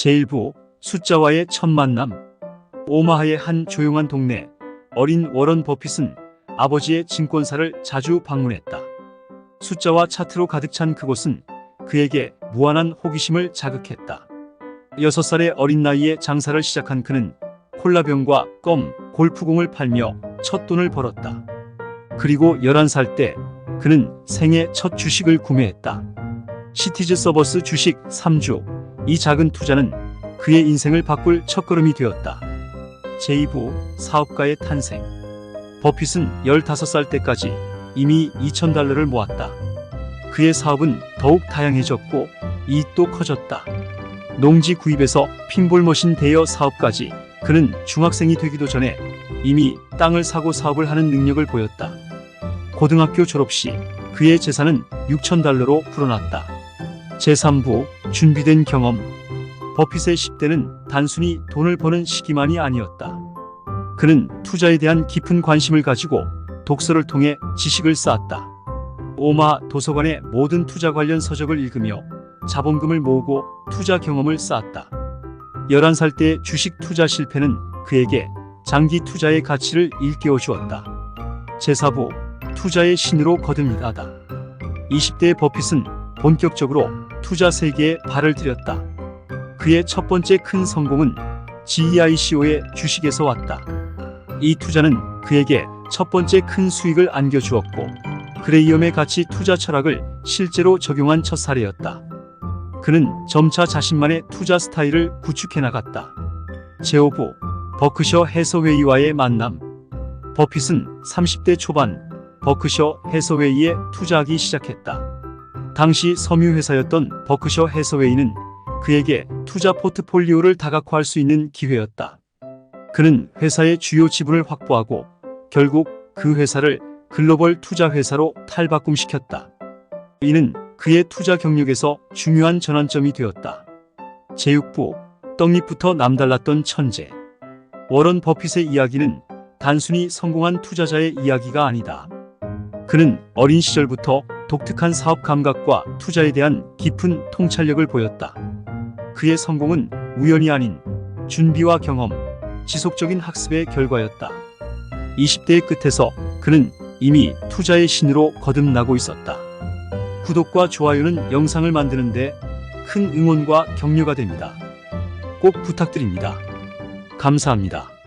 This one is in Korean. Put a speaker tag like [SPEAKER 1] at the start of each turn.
[SPEAKER 1] 제1부 숫자와의 첫 만남 오마하의 한 조용한 동네 어린 워런 버핏은 아버지의 증권사를 자주 방문했다. 숫자와 차트로 가득 찬 그곳은 그에게 무한한 호기심을 자극했다. 6살의 어린 나이에 장사를 시작한 그는 콜라병과 껌, 골프공을 팔며 첫 돈을 벌었다. 그리고 11살 때 그는 생애 첫 주식을 구매했다. 시티즈 서버스 주식 3주. 이 작은 투자는 그의 인생을 바꿀 첫걸음이 되었다. 제2부 사업가의 탄생. 버핏은 15살 때까지 이미 2,000달러를 모았다. 그의 사업은 더욱 다양해졌고 이익도 커졌다. 농지 구입에서 핀볼 머신 대여 사업까지 그는 중학생이 되기도 전에 이미 땅을 사고 사업을 하는 능력을 보였다. 고등학교 졸업 시 그의 재산은 6,000달러로 불어났다. 제3부 준비된 경험 버핏의 10대는 단순히 돈을 버는 시기만이 아니었다. 그는 투자에 대한 깊은 관심을 가지고 독서를 통해 지식을 쌓았다. 오마 도서관의 모든 투자 관련 서적을 읽으며 자본금을 모으고 투자 경험을 쌓았다. 11살 때 주식 투자 실패는 그에게 장기 투자의 가치를 일깨워 주었다. 제4부 투자의 신으로 거듭나다. 20대의 버핏은 본격적으로 투자 세계에 발을 들였다. 그의 첫 번째 큰 성공은 GEICO의 주식에서 왔다. 이 투자는 그에게 첫 번째 큰 수익을 안겨주었고 그레이엄의 가치 투자 철학을 실제로 적용한 첫 사례였다. 그는 점차 자신만의 투자 스타일을 구축해 나갔다. 제5부 버크셔 해서웨이와의 만남 버핏은 30대 초반 버크셔 해서웨이에 투자하기 시작했다. 당시 섬유회사였던 버크셔 해서웨이는 그에게 투자 포트폴리오를 다각화할 수 있는 기회였다. 그는 회사의 주요 지분을 확보하고 결국 그 회사를 글로벌 투자 회사로 탈바꿈시켰다. 이는 그의 투자 경력에서 중요한 전환점이 되었다. 제6부 떡잎부터 남달랐던 천재 워런 버핏의 이야기는 단순히 성공한 투자자의 이야기가 아니다. 그는 어린 시절부터 독특한 사업 감각과 투자에 대한 깊은 통찰력을 보였다. 그의 성공은 우연이 아닌 준비와 경험, 지속적인 학습의 결과였다. 20대의 끝에서 그는 이미 투자의 신으로 거듭나고 있었다. 구독과 좋아요는 영상을 만드는데 큰 응원과 격려가 됩니다. 꼭 부탁드립니다. 감사합니다.